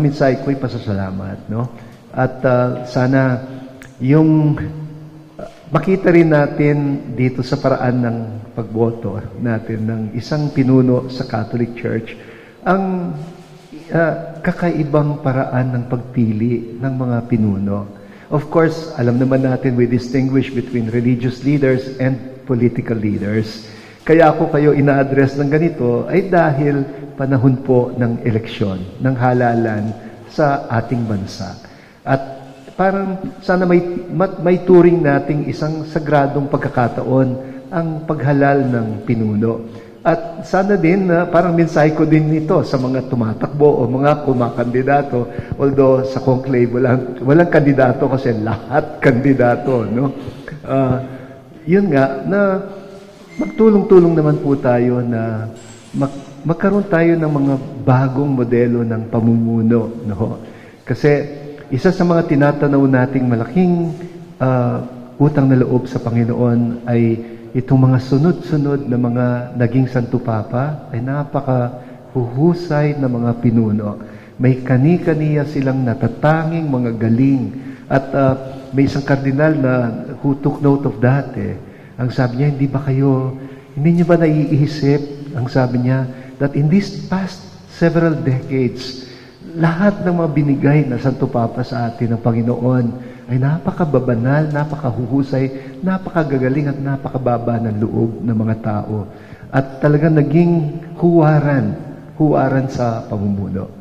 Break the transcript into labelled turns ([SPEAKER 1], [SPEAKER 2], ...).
[SPEAKER 1] ang mensahe ko'y pasasalamat, no? At ah, sana yung ah, makita rin natin dito sa paraan ng pagboto natin ng isang pinuno sa Catholic Church ang ah, kakaibang paraan ng pagpili ng mga pinuno. Of course, alam naman natin we distinguish between religious leaders and political leaders. Kaya ako kayo ina-address ng ganito ay dahil panahon po ng eleksyon, ng halalan sa ating bansa. At parang sana may, may turing nating isang sagradong pagkakataon ang paghalal ng pinuno. At sana din, na parang mensahe ko din nito sa mga tumatakbo o mga kumakandidato. Although sa conclave, walang, walang kandidato kasi lahat kandidato. No? Ah, yun nga, na magtulong-tulong naman po tayo na mag, magkaroon tayo ng mga bagong modelo ng pamumuno. No? Kasi isa sa mga tinatanaw nating malaking ah, utang na loob sa Panginoon ay itong mga sunod-sunod na mga naging Santo Papa ay napaka huhusay na mga pinuno. May kani-kaniya silang natatanging mga galing. At ah, may isang kardinal na who took note of that eh. Ang sabi niya, hindi ba kayo, hindi niyo ba naiisip, ang sabi niya, that in these past several decades, lahat ng mga binigay na Santo Papa sa atin ng Panginoon ay napakababanal, napakahuhusay, napakagagaling at napakababa ng loob ng mga tao. At talagang naging huwaran, huwaran sa pamumuno.